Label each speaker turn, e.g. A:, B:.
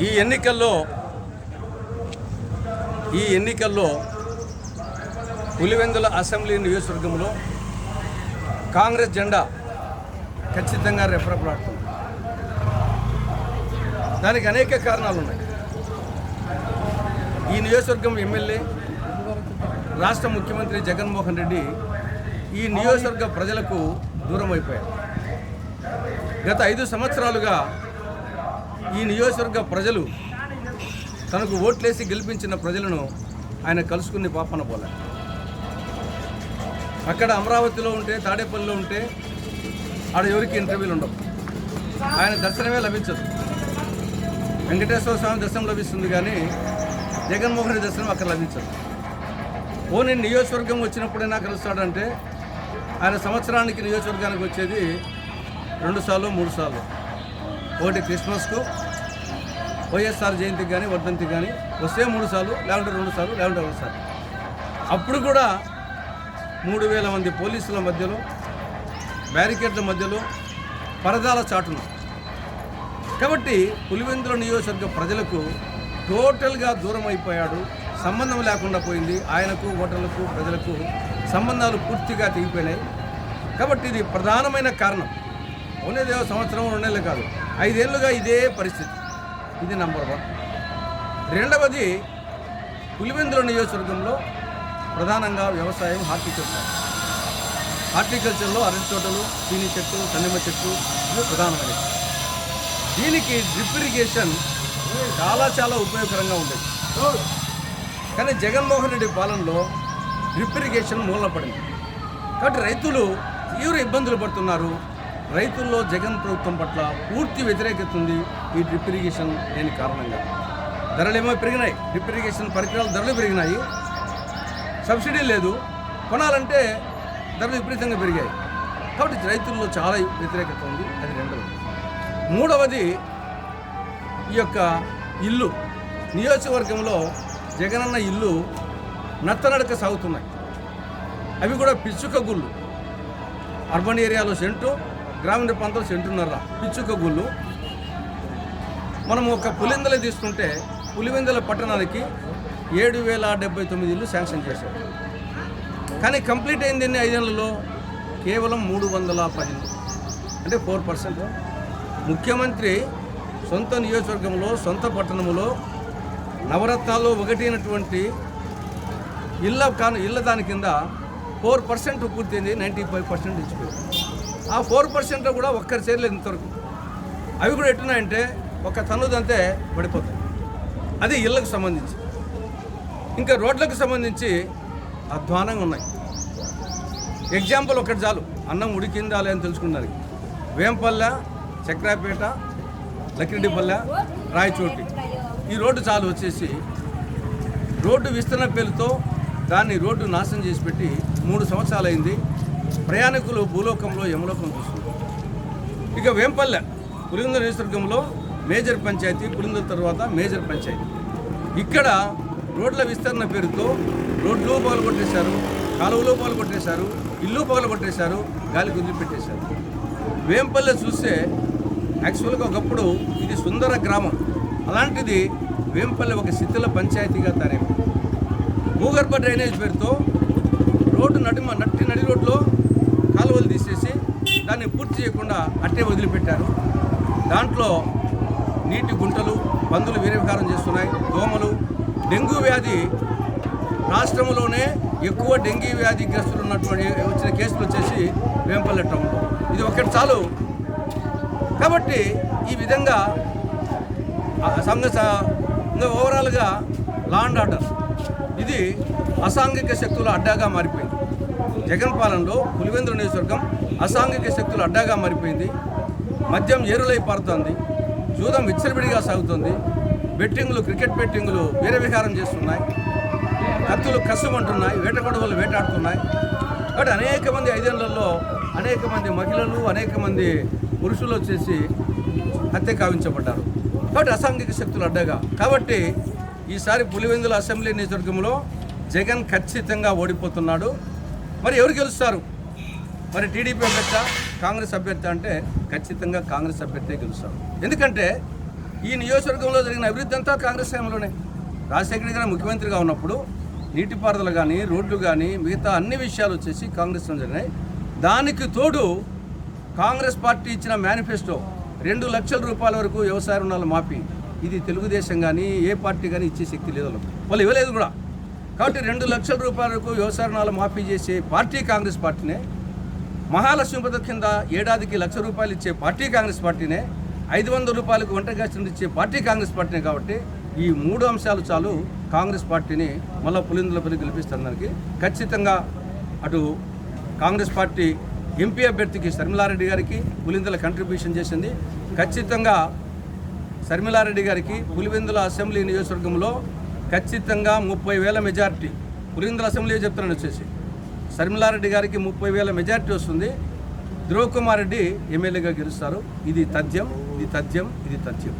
A: ఈ ఎన్నికల్లో ఈ ఎన్నికల్లో పులివెందుల అసెంబ్లీ నియోజకవర్గంలో కాంగ్రెస్ జెండా ఖచ్చితంగా రెఫరపలాడుతుంది దానికి అనేక కారణాలు ఉన్నాయి ఈ నియోజకవర్గం ఎమ్మెల్యే రాష్ట్ర ముఖ్యమంత్రి జగన్మోహన్ రెడ్డి ఈ నియోజకవర్గ ప్రజలకు దూరం అయిపోయారు గత ఐదు సంవత్సరాలుగా ఈ నియోజకవర్గ ప్రజలు తనకు ఓట్లేసి గెలిపించిన ప్రజలను ఆయన కలుసుకుని పాపన పోలే. అక్కడ అమరావతిలో ఉంటే తాడేపల్లిలో ఉంటే ఆడ ఎవరికి ఇంటర్వ్యూలు ఉండవు. ఆయన దర్శనమే లభించదు. వెంకటేశ్వర స్వామి దర్శనం లభిస్తుంది కానీ జగన్మోహన్ రెడ్డి దర్శనం అక్కడ లభించదు. పోనీ నియోజకవర్గం వచ్చినప్పుడైనా కలుస్తాడంటే ఆయన సంవత్సరానికి నియోజకవర్గానికి వచ్చేది రెండు సార్లు మూడు సార్లు. ఒకటి క్రిస్మస్కు వైఎస్ఆర్ జయంతికి కానీ వర్ధంతికి కానీ వస్తే మూడు సార్లు లేకుంటే రెండు సార్లు లేకుంటే రెండు సార్లు. అప్పుడు కూడా మూడు వేల మంది పోలీసుల మధ్యలో బ్యారికేడ్ల మధ్యలో పరదాల చాటున. కాబట్టి పులివెందుల నియోజకవర్గ ప్రజలకు టోటల్గా దూరం అయిపోయాడు సంబంధం లేకుండా పోయింది. ఆయనకు ఓటర్లకు ప్రజలకు సంబంధాలు పూర్తిగా తెగిపోయినాయి. కాబట్టి ఇది ప్రధానమైన కారణం. ఉండేదేవో సంవత్సరం రెండేళ్ళు కాదు. ఐదేళ్ళుగా ఇదే పరిస్థితి. ఇది నంబర్ వన్ రెండవది పులివెందుల నియోజకవర్గంలో ప్రధానంగా వ్యవసాయం హార్టికల్చర్. హార్టికల్చర్లో అరటి తోటలు చీని చెట్టు కన్నెమ చెట్టు ఇవి ప్రధానమైనవి. దీనికి డ్రిప్ ఇరిగేషన్ చాలా చాలా ఉపయోగకరంగా ఉండేది. కానీ జగన్మోహన్ రెడ్డి పాలనలో డ్రిప్ ఇరిగేషన్ మూలన పడింది. కాబట్టి రైతులు తీవ్ర ఇబ్బందులు పడుతున్నారు. రైతుల్లో జగన్ ప్రభుత్వం పట్ల పూర్తి వ్యతిరేకత ఉంది ఈ డ్రిప్ ఇరిగేషన్ లేని కారణంగా. ధరలేమో పెరిగినాయి. డ్రిప్ ఇరిగేషన్ పరికరాలు ధరలు పెరిగినాయి. సబ్సిడీ లేదు. కొనాలంటే ధరలు విపరీతంగా పెరిగాయి. కాబట్టి రైతుల్లో చాలా వ్యతిరేకత ఉంది. అది రెండవది. మూడవది ఈ యొక్క ఇల్లు. నియోజకవర్గంలో జగనన్న ఇల్లు నత్తనడక సాగుతున్నాయి. అవి కూడా పిచ్చుక గుళ్ళు. అర్బన్ ఏరియాలో సెంటు గ్రామీణ ప్రాంతాలు సెంటున్నర పిచ్చుక గుళ్ళు. మనం ఒక పులివెందల తీసుకుంటే పులివెందల పట్టణానికి ఏడు వేల డెబ్బై తొమ్మిది ఇల్లు శాంక్షన్ చేశారు. కానీ కంప్లీట్ అయింది ఎన్ని? ఐదేళ్ళలో కేవలం మూడు వందల పది. అంటే ఫోర్ పర్సెంట్. ముఖ్యమంత్రి సొంత నియోజకవర్గంలో సొంత పట్టణంలో నవరత్నాల్లో ఒకటి అయినటువంటి ఇళ్ళ కాను ఇళ్ళ దాని కింద ఫోర్ పర్సెంట్ పూర్తయింది నైంటీ ఫైవ్ పర్సెంట్ ఇచ్చిపోయింది. ఆ ఫోర్ పర్సెంట్లో కూడా ఒక్కరి చేరలేదు ఇంతవరకు అవి కూడా ఎట్టున్నాయంటే ఒక తన్నుదంతే పడిపోతాయి. అది ఇళ్ళకు సంబంధించి. ఇంకా రోడ్లకు సంబంధించి అధ్వానంగా ఉన్నాయి. ఎగ్జాంపుల్ ఒకటి చాలు. అన్నం ఉడికిందా అని తెలుసుకున్నారు వేంపల్లె చక్రాపేట లక్కిరెడ్డిపల్లె రాయచోటి. ఈ రోడ్డు చాలు వచ్చేసి రోడ్డు విస్తరణ పేరుతో దాన్ని రోడ్డు నాశనం చేసి పెట్టి మూడు సంవత్సరాలు అయింది ప్రయాణికులు భూలోకంలో యమలోకం చూస్తున్నారు. ఇక వేంపల్లె పులిందర నియోజకవర్గంలో మేజర్ పంచాయతీ పులిందర తర్వాత మేజర్ పంచాయతీ. ఇక్కడ రోడ్ల విస్తరణ పేరుతో రోడ్లు పగలగొట్టేశారు కాలువలు పగలగొట్టేశారు ఇల్లు పగలగొట్టేశారు గాలి వదిలిపెట్టేశారు. వేంపల్లె చూస్తే యాక్చువల్గా ఒకప్పుడు ఇది సుందర గ్రామం. అలాంటిది వేంపల్లె ఒక శిథిల పంచాయతీగా తయారైంది. భూగర్భ డ్రైనేజ్ పేరుతో రోడ్డు నడిమ నట్టి నడి రోడ్లు కాలువలు తీసేసి దాన్ని పూర్తి చేయకుండా అట్టే వదిలిపెట్టారు. దాంట్లో నీటి గుంటలు పందులు వీరవిహారం చేస్తున్నాయి దోమలు డెంగ్యూ వ్యాధి రాష్ట్రంలోనే ఎక్కువ డెంగీ వ్యాధిగ్రస్తులు ఉన్నటువంటి వచ్చిన కేసులు వచ్చేసి వేంపల్లె టౌన్లో ఇది ఒకటి చాలు. కాబట్టి ఈ విధంగా ఆ సంఘ ఇంకా ఓవరాల్గా లా అండ్ ఆర్డర్ ఇది అసాంఘిక శక్తుల అడ్డాగా మారిపోయింది. జగన్ పాలనలో పులివెందుల నియోజకవర్గం అసాంఘిక శక్తులు అడ్డాగా మారిపోయింది. మద్యం ఏరులై పారుతోంది. జూదం విచ్చలవిడిగా సాగుతుంది. బెట్టింగులు క్రికెట్ బెట్టింగులు వీరవిహారం చేస్తున్నాయి. కత్తులు కసుమంటున్నాయి. వేటకొడవలు వేటాడుతున్నాయి. కాబట్టి అనేక మంది ఐదేళ్ళలో అనేక మంది మహిళలు అనేక మంది పురుషులు వచ్చేసి హత్య కావించబడ్డారు. కాబట్టి అసాంఘిక శక్తులు అడ్డగా. కాబట్టి ఈసారి పులివెందుల అసెంబ్లీ నియోజకవర్గంలో జగన్ ఖచ్చితంగా ఓడిపోతున్నాడు. మరి ఎవరు గెలుస్తారు? మరి టీడీపీ అభ్యర్థ కాంగ్రెస్ అభ్యర్థి అంటే ఖచ్చితంగా కాంగ్రెస్ అభ్యర్థే గెలుస్తారు ఎందుకంటే ఈ నియోజకవర్గంలో జరిగిన అభివృద్ధి అంతా కాంగ్రెస్ హయాంలోనే. రాజశేఖర గారు ముఖ్యమంత్రిగా ఉన్నప్పుడు నీటిపారుదల కానీ రోడ్లు కానీ మిగతా అన్ని విషయాలు వచ్చేసి కాంగ్రెస్లో జరిగినాయి. దానికి తోడు కాంగ్రెస్ పార్టీ ఇచ్చిన మేనిఫెస్టో రెండు లక్షల రూపాయల వరకు వ్యవసాయ రుణాలు మాఫీ ఇది తెలుగుదేశం కానీ ఏ పార్టీ కానీ ఇచ్చే శక్తి లేదు వాళ్ళు ఇవ్వలేదు కూడా. కాబట్టి రెండు లక్షల రూపాయల వరకు వ్యవసాయ రుణాలు మాఫీ చేసే పార్టీ కాంగ్రెస్ పార్టీనే. మహాలక్ష్మి పథకం కింద ఏడాదికి లక్ష రూపాయలు ఇచ్చే పార్టీ కాంగ్రెస్ పార్టీనే ఐదు వందల రూపాయలకు వంట ఇచ్చే పార్టీ కాంగ్రెస్ పార్టీనే కాబట్టి ఈ మూడు అంశాలు చాలు కాంగ్రెస్ పార్టీని మళ్ళా పులిందుల గెలిపిస్తాను దానికి ఖచ్చితంగా అటు కాంగ్రెస్ పార్టీ ఎంపీ అభ్యర్థికి శర్మిలారెడ్డి గారికి పులిందుల కంట్రిబ్యూషన్ చేసింది. ఖచ్చితంగా శర్మిలారెడ్డి గారికి పులివెందుల అసెంబ్లీ నియోజకవర్గంలో ఖచ్చితంగా ముప్పై వేల మెజార్టీ. పులివెందుల అసెంబ్లీ చెప్తున్నాను వచ్చేసి. శర్మిలారెడ్డి గారికి ముప్పై వేల మెజార్టీ వస్తుంది. ధ్రువ్ కుమార్ రెడ్డి ఎమ్మెల్యేగా గెలుస్తారు. ఇది తథ్యం ఇది తథ్యం ఇది తథ్యం.